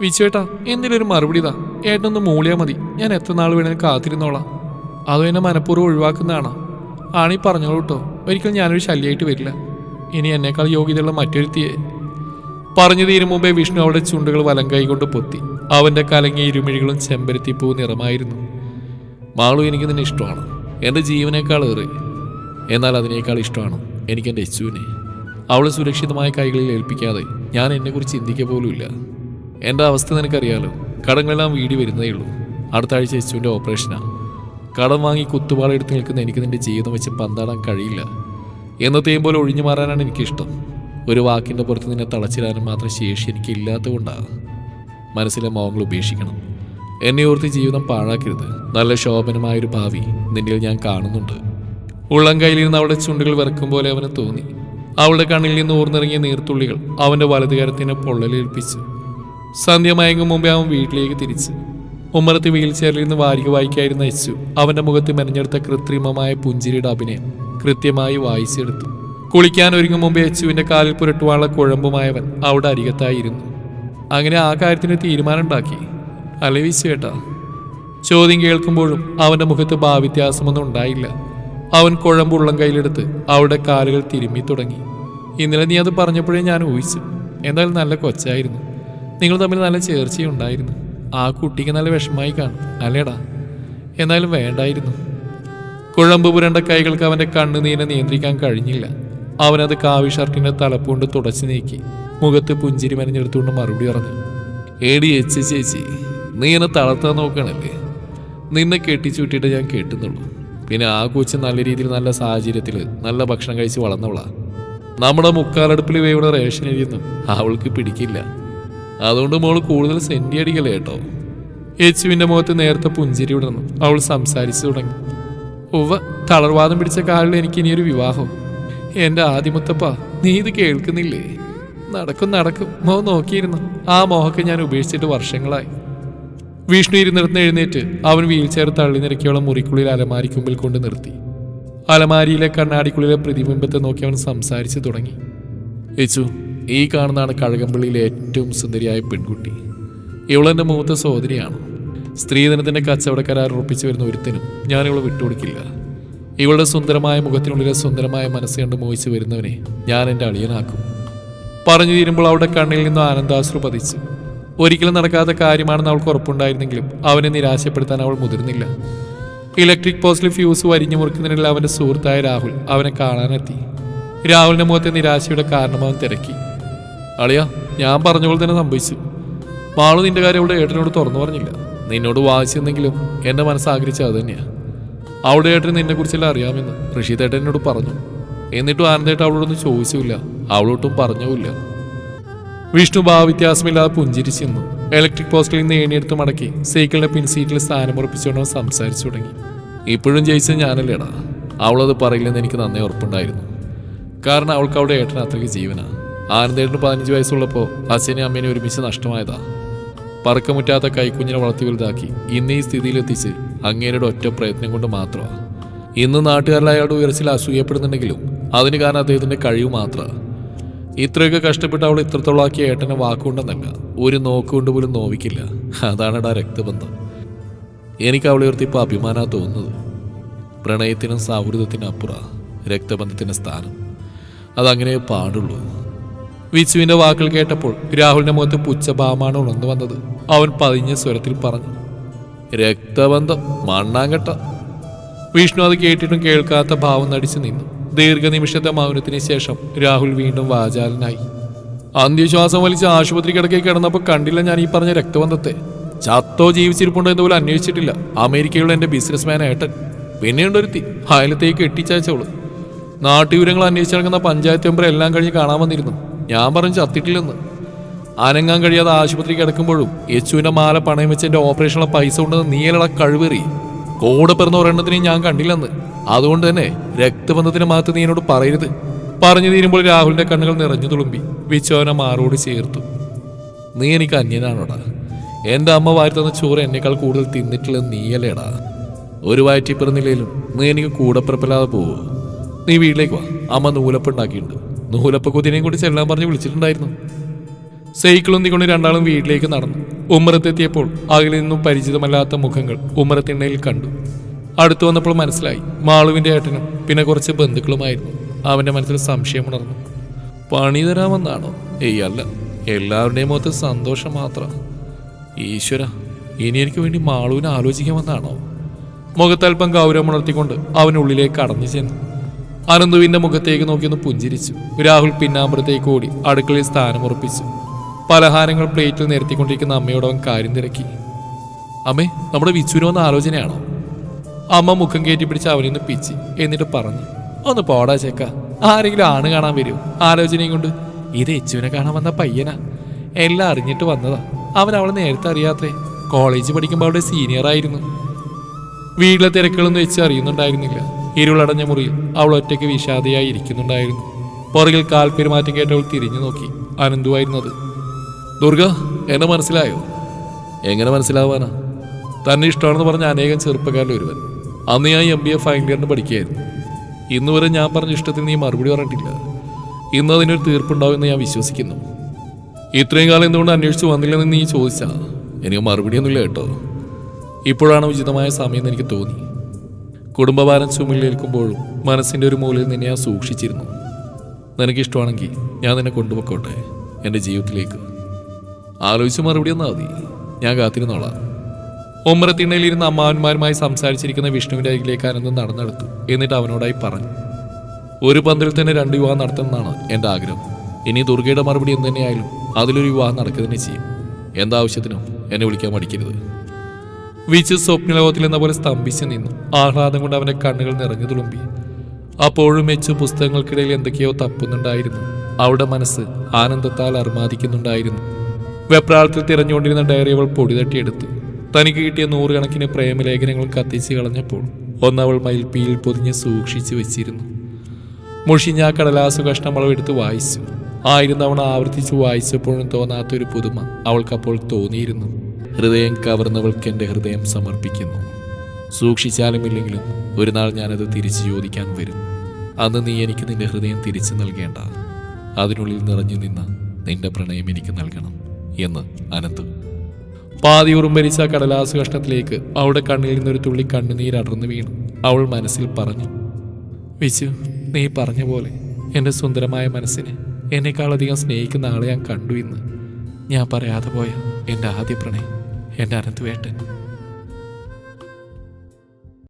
വിച്ചുവേട്ടാ എന്തിലൊരു മറുപടി താ ഏട്ടനൊന്ന് മൂളിയാ മതി. ഞാൻ എത്ര നാൾ വേണേലും കാത്തിരുന്നോളാം. അതോ എന്നെ മനഃപൂർവം ഒഴിവാക്കുന്നതാണോ ആണീ. പറഞ്ഞോളൂ കേട്ടോ ഒരിക്കലും ഞാനൊരു ശല്യമായിട്ട് വരില്ല. ഇനി എന്നേക്കാൾ യോഗ്യതയുള്ള മറ്റൊരുത്തിയെ. പറഞ്ഞു തീരും മുമ്പേ വിഷ്ണു അവളുടെ ചുണ്ടുകൾ വലം കൈകൊണ്ട് പൊത്തി. അവന്റെ കലങ്ങിയ ഇരുമിഴികളും ചെമ്പരത്തിപ്പൂ നിറമായിരുന്നു. മാളു എനിക്ക് നിന്നെ ഇഷ്ടമാണ്. എന്റെ ജീവനേക്കാൾ ഏറെ. എന്നാൽ അതിനേക്കാൾ ഇഷ്ടമാണ് എനിക്ക് എന്റെ യശുവിനെ. അവളെ സുരക്ഷിതമായ കൈകളിൽ ഏൽപ്പിക്കാതെ ഞാൻ എന്നെക്കുറിച്ച് ചിന്തിക്കുക പോലുമില്ല. എന്റെ അവസ്ഥ നിനക്കറിയാലോ. കടങ്ങളെല്ലാം വീടി വരുന്നതേ ഉള്ളൂ. അടുത്ത ആഴ്ച യശുവിന്റെ ഓപ്പറേഷനാണ് കടം വാങ്ങി കുത്തുപാളെടുത്ത് നിൽക്കുന്ന എനിക്ക് നിന്റെ ജീവിതം വെച്ച് പന്താടാൻ കഴിയില്ല. എന്നത്തെയും പോലെ ഒഴിഞ്ഞു മാറാനാണ് എനിക്കിഷ്ടം. ഒരു വാക്കിന്റെ പുറത്ത് നിന്നെ തളച്ചിടാനും മാത്രം ശേഷി എനിക്ക് ഇല്ലാത്തതുകൊണ്ടാണ് മനസ്സിലെ മോഹങ്ങൾ ഉപേക്ഷിക്കണം. എന്നെ ഓർത്ത് ജീവിതം പാഴാക്കരുത്. നല്ല ശോഭനമായൊരു ഭാവി നിന്നിൽ ഞാൻ കാണുന്നുണ്ട്. ഉള്ളം കയ്യിൽ നിന്ന് അവളുടെ ചുണ്ടുകൾ വിറക്കും പോലെ അവന് തോന്നി. അവളുടെ കണ്ണിൽ നിന്ന് ഊർന്നിറങ്ങിയ നീർത്തുള്ളികൾ അവന്റെ വലതുകാരത്തിനെ പൊള്ളലേൽപ്പിച്ചു സന്ധ്യ മയങ്ങും മുമ്പേ അവൻ വീട്ടിലേക്ക് തിരിച്ചു. ഉമ്മറത്ത് വീൽ ചെയറിൽ നിന്ന് വാരിക വായിക്കായിരുന്ന യശു. അവന്റെ മുഖത്ത് മെനഞ്ഞെടുത്ത കൃത്രിമമായ പുഞ്ചിരിയുടെ അഭിനയം കൃത്യമായി വായിച്ചെടുത്തു. കുളിക്കാൻ ഒരുങ്ങും മുമ്പേ യശുവിന്റെ കാലിൽ പുരട്ടുവാനുള്ള കുഴമ്പുമായവൻ അവിടെ അരികത്തായിരുന്നു. അങ്ങനെ ആ കാര്യത്തിന് തീരുമാനം ഉണ്ടാക്കി. അല്ലേ വിശ്വേട്ടാ ചോദ്യം കേൾക്കുമ്പോഴും അവന്റെ മുഖത്ത് ഭാവ്യത്യാസമൊന്നും ഉണ്ടായില്ല. അവൻ കുഴമ്പുള്ളം കയ്യിലെടുത്ത് അവളുടെ കാലുകൾ തിരുമ്മി തുടങ്ങി ഇന്നലെ നീ അത് പറഞ്ഞപ്പോഴേ ഞാൻ ഊഹിച്ചു. എന്തായാലും നല്ല കൊച്ചായിരുന്നു. നിങ്ങൾ തമ്മിൽ നല്ല ചേർച്ചയുണ്ടായിരുന്നു ആ കുട്ടിക്ക് നല്ല വിഷമായി കാണും അല്ലേടാ? എന്നാലും വേണ്ടായിരുന്നു. കുഴമ്പ് പുരണ്ട കൈകൾക്ക് അവന്റെ കണ്ണുനീരെ നിയന്ത്രിക്കാൻ കഴിഞ്ഞില്ല. അവനത് കാവി ഷർട്ടിന്റെ തലപ്പുകൊണ്ട് തുടച്ചു നീക്കി മുഖത്ത് പുഞ്ചിരി മനഞ്ഞെടുത്തുകൊണ്ട് മറുപടി പറഞ്ഞു ഏടി എച്ച് ചേച്ചി നീ എന്നെ തളർത്താൻ നോക്കണല്ലേ? നിന്നെ കെട്ടിച്ചുവിട്ടിട്ട് ഞാൻ കേട്ടുന്നുള്ളൂ. പിന്നെ ആ കൊച്ച് നല്ല രീതിയിൽ നല്ല സാഹചര്യത്തിൽ നല്ല ഭക്ഷണം കഴിച്ച് വളർന്നവളാ. നമ്മുടെ മുക്കാലടുപ്പിൽ വേവിടെ റേഷൻ എഴുതുന്നു അവൾക്ക് പിടിക്കില്ല. അതുകൊണ്ട് മോൾ കൂടുതൽ സെന്റി അടിക്കല്ലേ കേട്ടോ. യേശുവിന്റെ മുഖത്ത് നേരത്തെ പുഞ്ചിരി വിടുന്നു അവൾ സംസാരിച്ചു തുടങ്ങി. ഉവ്വ തളർവാദം പിടിച്ച കാലിൽ എനിക്ക് ഇനിയൊരു വിവാഹം. എന്റെ ആദിമുത്തപ്പ നീ ഇത് കേൾക്കുന്നില്ലേ? നടക്കും നടക്കും. മോ നോക്കിയിരുന്നു. ആ മോഹൊക്കെ ഞാൻ ഉപേക്ഷിച്ചിട്ട് വർഷങ്ങളായി. വിഷ്ണു ഇരുന്നിടത്ത് എഴുന്നേറ്റ് അവൻ വീൽ ചെയർ തള്ളി നിരക്കിയോളം മുറിക്കുള്ളിൽ അലമാരിക്കുമ്പിൽ കൊണ്ട് നിർത്തി. അലമാരിയിലെ കണ്ണാടിക്കുള്ളിലെ പ്രതിബിംബത്തെ നോക്കി അവൻ സംസാരിച്ചു തുടങ്ങി. യേച്ചു ഈ കാണുന്നതാണ് കഴകമ്പള്ളിയിലെ ഏറ്റവും സുന്ദരിയായ പെൺകുട്ടി. ഇവളെന്റെ മൂത്ത സഹോദരിയാണ്. സ്ത്രീധനത്തിന്റെ കച്ചവടക്കരാർ ഉറപ്പിച്ചു വരുന്ന ഒരുത്തിനും ഞാൻ ഇവളെ വിട്ടുകൊടുക്കില്ല. ഇവളുടെ സുന്ദരമായ മുഖത്തിനുള്ളിലെ സുന്ദരമായ മനസ്സ് കണ്ട് മോഹിച്ചു വരുന്നവനെ ഞാൻ എന്റെ അളിയനാക്കും. പറഞ്ഞു തീരുമ്പോൾ അവളുടെ കണ്ണിൽ നിന്നും ആനന്ദാശ്രു പതിച്ചു. ഒരിക്കലും നടക്കാത്ത കാര്യമാണെന്ന് അവൾക്ക് ഉറപ്പുണ്ടായിരുന്നെങ്കിലും അവനെ നിരാശപ്പെടുത്താൻ അവൾ മുതിർന്നില്ല. ഇലക്ട്രിക് പോസ്റ്റിൽ ഫ്യൂസ് വരിഞ്ഞു മുറിക്കുന്നതിനിടയിൽ അവന്റെ സുഹൃത്തായ രാഹുൽ അവനെ കാണാനെത്തി. രാഹുലിന്റെ മുഖത്തെ നിരാശയുടെ കാരണം അവൻ തിരക്കി. അളിയ ഞാൻ പറഞ്ഞ പോലെ തന്നെ സംഭവിച്ചു. മാളു നിന്റെ കാര്യം അവളുടെ ഏട്ടനോട് തുറന്നു പറഞ്ഞില്ല. നിന്നോട് വായിച്ചെന്നെങ്കിലും എന്റെ മനസ്സാഗ്രഹിച്ച അത് തന്നെയാ. അവളുടെ ഏട്ടന് നിന്നെ കുറിച്ചെല്ലാം അറിയാമെന്ന് ഋഷിത് ഏട്ടൻ എന്നോട് പറഞ്ഞു. എന്നിട്ടും ആനന്ദേട്ട അവളോടൊന്നും ചോദിച്ചില്ല അവളോട്ടും പറഞ്ഞുമില്ല. വിഷ്ണു ഭാവവ്യത്യാസമില്ലാതെ പുഞ്ചിരിച്ചു നിന്നു. ഇലക്ട്രിക് പോസ്റ്റിൽ നിന്ന് ഏണിയെടുത്ത് മടക്കി സൈക്കിളിന്റെ പിൻസീറ്റിൽ സ്ഥാനമുറപ്പിച്ചുകൊണ്ട് സംസാരിച്ചു തുടങ്ങി. ഇപ്പോഴും ജയിച്ചത് ഞാനല്ലേടാ. അവളത് പറയില്ലെന്ന് എനിക്ക് നന്നേ ഉറപ്പുണ്ടായിരുന്നു. കാരണം അവൾക്ക് അവിടെ ഏട്ടൻ അത്രയ്ക്ക് ജീവനാ. ആനന്ദേട്ടന് പതിനഞ്ച് വയസ്സുള്ളപ്പോൾ അച്ഛനെ അമ്മേനെ ഒരുമിച്ച് നഷ്ടമായതാ. പറക്കമുറ്റാത്ത കൈക്കുഞ്ഞിനെ വളർത്തി വലുതാക്കി ഇന്ന് ഈ സ്ഥിതിയിലെത്തിച്ച് അങ്ങേരുടെ ഒറ്റ പ്രയത്നം കൊണ്ട് മാത്രമാണ് ഇന്ന് നാട്ടുകാരിൽ അയാളുടെ ഉയർച്ചയിൽ അസൂയപ്പെടുന്നുണ്ടെങ്കിലും അതിന് കാരണം അദ്ദേഹത്തിന്റെ കഴിവ് മാത്രമാണ് ഇത്രയൊക്കെ കഷ്ടപ്പെട്ട് അവൾ ഇത്രത്തോളാക്കിയ ഏട്ടനെ വാക്കുകൊണ്ടെന്നല്ല ഒരു നോക്കുകൊണ്ട് പോലും നോവിക്കില്ല. അതാണടാ രക്തബന്ധം. എനിക്ക് അവളെ ഉയർത്തിപ്പോൾ ഇപ്പോൾ അഭിമാനാ തോന്നുന്നത്. പ്രണയത്തിനും സൗഹൃദത്തിനും അപ്പുറ രക്തബന്ധത്തിന്റെ സ്ഥാനം. അതങ്ങനെ പാടുള്ളൂ. വിച്ചുവിന്റെ വാക്കുകൾ കേട്ടപ്പോൾ രാഹുലിന്റെ മുഖത്ത് പുച്ഛഭാവമാണ് ഉണർന്നു വന്നത്. അവൻ പതിഞ്ഞ സ്വരത്തിൽ പറഞ്ഞു രക്തബന്ധം മണ്ണാങ്കട്ട. വിഷ്ണു അത് കേട്ടിട്ടും കേൾക്കാത്ത ഭാവം നടിച്ചു നിന്നു. ദീർഘനിമിഷത്തെ മൗനത്തിന് ശേഷം രാഹുൽ വീണ്ടും വാചാലനായി. അന്ത്യശ്വാസം വലിച്ച് ആശുപത്രി കിടക്കെ കിടന്നപ്പോൾ കണ്ടില്ല ഞാൻ ഈ പറഞ്ഞ രക്തബന്ധത്തെ. ചത്തോ ജീവിച്ചിരിപ്പുണ്ടോ എന്ന് പോലും അന്വേഷിച്ചിട്ടില്ല. അമേരിക്കയുള്ള എന്റെ ബിസിനസ്മാൻ ഏട്ടൻ. പിന്നെയുണ്ടൊരുത്തി അയലത്തേക്ക് എട്ടിച്ചയച്ചവൾ നാട്ടുവിവരങ്ങൾ അന്വേഷിച്ചിറങ്ങുന്ന പഞ്ചായത്ത് മെമ്പർ എല്ലാം കഴിഞ്ഞ് കാണാൻ വന്നിരുന്നു. ഞാൻ പറഞ്ഞു ചത്തിട്ടില്ലെന്ന്. അനങ്ങാൻ കഴിയാതെ ആശുപത്രി കിടക്കുമ്പോഴും യച്ചുവിന്റെ മാല പണയം വെച്ച് ഓപ്പറേഷനുള്ള പൈസ കൊണ്ട് നീയലട കഴിവേറി. കൂടെ പിറന്ന ഒരെണ്ണത്തിനെയും ഞാൻ കണ്ടില്ലെന്ന്. അതുകൊണ്ട് തന്നെ രക്തബന്ധത്തിന് മാത്രം നീ എന്നോട് പറയരുത്. പറഞ്ഞു തീരുമ്പോൾ രാഹുലിന്റെ കണ്ണുകൾ നിറഞ്ഞു തുളുമ്പി. വിച്ചോന മാറോട് ചേർത്തു. നീ എനിക്ക് അന്യനാണോടാ? എന്റെ അമ്മ വാരി തന്ന ചോറ് എന്നേക്കാൾ കൂടുതൽ തിന്നിട്ടുള്ളത് നീയല്ലേടാ? ഒരു വയറ്റി നീ എനിക്ക് കൂടപ്പിറപ്പില്ലാതെ പോവോ. നീ വീട്ടിലേക്ക് വാ. അമ്മ നൂലപ്പ് ഉണ്ടാക്കിയിട്ടുണ്ട് നൂലപ്പ കൂടി ചെല്ലാൻ പറഞ്ഞ് വിളിച്ചിട്ടുണ്ടായിരുന്നു. സൈക്കിളും നീക്കൊണ്ട് രണ്ടാളും വീട്ടിലേക്ക് നടന്നു. ഉമ്മറത്തെത്തിയപ്പോൾ അകലിൽ നിന്നും പരിചിതമല്ലാത്ത മുഖങ്ങൾ ഉമ്മറത്തിണ്ണയിൽ കണ്ടു. അടുത്തു വന്നപ്പോൾ മനസ്സിലായി മാളുവിന്റെ ഏട്ടനും പിന്നെ കുറച്ച് ബന്ധുക്കളുമായിരുന്നു. അവന്റെ മനസ്സിൽ സംശയം ഉണർന്നു. പണി തരാമെന്നാണോ? ഏയ് അല്ല എല്ലാവരുടെയും മുഖത്ത് സന്തോഷം മാത്രം. ഈശ്വര ഇനി എനിക്ക് വേണ്ടി മാളുവിനെ ആലോചിക്കാമെന്നാണോ? മുഖത്തൽപ്പം ഗൗരവമുണർത്തിക്കൊണ്ട് അവനുള്ളിലേക്ക് കടന്നു ചെന്നു. അനന്തുവിന്റെ മുഖത്തേക്ക് നോക്കിയൊന്ന് പുഞ്ചിരിച്ചു. രാഹുൽ പിന്നാമ്പുറത്തേക്ക് ഓടി അടുക്കളയിൽ സ്ഥാനമുറപ്പിച്ചു പലഹാരങ്ങൾ പ്ലേറ്റിൽ നിരത്തിക്കൊണ്ടിരിക്കുന്ന അമ്മയോട് അവൻ കാര്യം തിരക്കി. അമ്മേ നമ്മുടെ വിച്ചുവിന് വന്ന ആലോചനയാണോ? അമ്മ മുഖം കയറ്റി പിടിച്ച് അവനിൽ നിന്ന് പിച്ചി. എന്നിട്ട് പറഞ്ഞു ഒന്ന് പോടാ ചേക്ക ആരെങ്കിലും ആണ് കാണാൻ വരും. ആലോചനയും കൊണ്ട് ഇത് എച്ചുവിനെ കാണാൻ വന്ന പയ്യനാ. എല്ലാം അറിഞ്ഞിട്ട് വന്നതാ. അവൻ അവളെ നേരത്തെ അറിയാത്തേ. കോളേജ് പഠിക്കുമ്പോൾ അവളുടെ സീനിയർ ആയിരുന്നു. വീട്ടിലെ തിരക്കുകളൊന്നും വെച്ച് അറിയുന്നുണ്ടായിരുന്നില്ല. ഇരുളടഞ്ഞ മുറിയിൽ അവൾ ഒറ്റയ്ക്ക് വിഷാദയായി ഇരിക്കുന്നുണ്ടായിരുന്നു. പുറകിൽ കാൽ പെരുമാറ്റം കേട്ടവൾ തിരിഞ്ഞു നോക്കി. അനന്തുവായിരുന്നത് ദുർഗ എന്നെ മനസ്സിലായോ? എങ്ങനെ മനസ്സിലാവാനാ? തന്നെ ഇഷ്ടമാണെന്ന് പറഞ്ഞ അനേകം ചെറുപ്പക്കാരിൽ ഒരുവൻ. അന്ന് ഞാൻ എം ബി എ ഫൈനൽ ഇയറിന് പഠിക്കുകയായിരുന്നു. ഇന്ന് വരെ ഞാൻ പറഞ്ഞ ഇഷ്ടത്തിന് നീ മറുപടി പറഞ്ഞിട്ടില്ല. ഇന്ന് അതിനൊരു തീർപ്പുണ്ടാവുമെന്ന് ഞാൻ വിശ്വസിക്കുന്നു. ഇത്രയും കാലം എന്തുകൊണ്ട് അന്വേഷിച്ച് വന്നില്ലെന്ന് നീ ചോദിച്ചാ? എനിക്ക് മറുപടിയൊന്നുമില്ല കേട്ടോ. ഇപ്പോഴാണ് ഉചിതമായ സമയം എനിക്ക് തോന്നി. കുടുംബഭാരം ചുമലിലേൽക്കുമ്പോഴും മനസ്സിന്റെ ഒരു മൂലയിൽ നിന്നെ ഞാൻ സൂക്ഷിച്ചിരുന്നു. നിനക്കിഷ്ടമാണെങ്കിൽ ഞാൻ നിന്നെ കൊണ്ടുപോയിക്കോട്ടെ എന്റെ ജീവിതത്തിലേക്ക്. ആലോചിച്ച് മറുപടി ഒന്നാ മതി. ഞാൻ കാത്തിരുന്നോളാം ഒമ്പരത്തിണ്ണയിലിരുന്ന് അമ്മാവന്മാരുമായി സംസാരിച്ചിരിക്കുന്ന വിഷ്ണുവിന്റെ അരികിലേക്ക് അനന്തം നടന്നെടുത്തു. എന്നിട്ട് അവനോടായി പറഞ്ഞു ഒരു പന്തിൽ തന്നെ രണ്ട് വിവാഹം നടത്തണമെന്നാണ് എന്റെ ആഗ്രഹം. ഇനി ദുർഗയുടെ മറുപടി എന്തു തന്നെയായാലും അതിലൊരു വിവാഹം നടക്കുക തന്നെ ചെയ്യും. എന്താവശ്യത്തിനും എന്നെ വിളിക്കാൻ മടിക്കരുത്. വിച്ച് സ്വപ്നലോകത്തിൽ എന്ന പോലെ സ്തംഭിച്ചു നിന്നു. ആഹ്ലാദം കൊണ്ട് അവന്റെ കണ്ണുകൾ നിറഞ്ഞു തുളുമ്പി. അപ്പോഴും മെച്ചു പുസ്തകങ്ങൾക്കിടയിൽ എന്തൊക്കെയോ തപ്പുന്നുണ്ടായിരുന്നു. അവളുടെ മനസ്സ് ആനന്ദത്താൽ അർമാദിക്കുന്നുണ്ടായിരുന്നു. വെപ്രാളത്തിൽ തിരഞ്ഞുകൊണ്ടിരുന്ന ഡയറി അവൾ പൊടി തട്ടിയെടുത്തു. തനിക്ക് കിട്ടിയ നൂറുകണക്കിന് പ്രേമലേഖനങ്ങൾ കത്തിച്ച് കളഞ്ഞപ്പോൾ ഒന്നവൾ മയിൽപ്പിയിൽ പൊതിഞ്ഞ് സൂക്ഷിച്ചു വെച്ചിരുന്നു. മുഷിഞ്ഞ കടലാസു കഷ്ണം അവൾ എടുത്ത് വായിച്ചു. ആയിരം ആവർത്തിച്ച് വായിച്ചപ്പോഴും തോന്നാത്തൊരു പുതുമ അവൾക്കപ്പോൾ തോന്നിയിരുന്നു. ഹൃദയം കവർന്നവൾക്ക് എന്റെ ഹൃദയം സമർപ്പിക്കുന്നു. സൂക്ഷിച്ചാലും ഇല്ലെങ്കിലും ഒരു നാൾ ഞാനത് തിരിച്ചു ചോദിക്കാൻ വരും. അന്ന് നീ എനിക്ക് നിന്റെ ഹൃദയം തിരിച്ചു നൽകേണ്ട. അതിനുള്ളിൽ നിറഞ്ഞു നിന്ന നിന്റെ പ്രണയം എനിക്ക് നൽകണം എന്ന് അനന്ത്. പാതി ഉറുമ്പരിച്ച കടലാസ് കഷ്ണത്തിലേക്ക് അവളുടെ കണ്ണിൽ നിന്നൊരു തുള്ളി കണ്ണുനീരടർന്നു വീണു. അവൾ മനസ്സിൽ പറഞ്ഞു വിശു നീ പറഞ്ഞ പോലെ എന്റെ സുന്ദരമായ മനസ്സിനെ എന്നെക്കാളധികം സ്നേഹിക്കുന്ന ആളെ ഞാൻ കണ്ടു ഇന്ന്. ഞാൻ പറയാതെ പോയ എന്റെ ആദ്യ പ്രണയം. എന്റെ അനന്ത് വേട്ടൻ.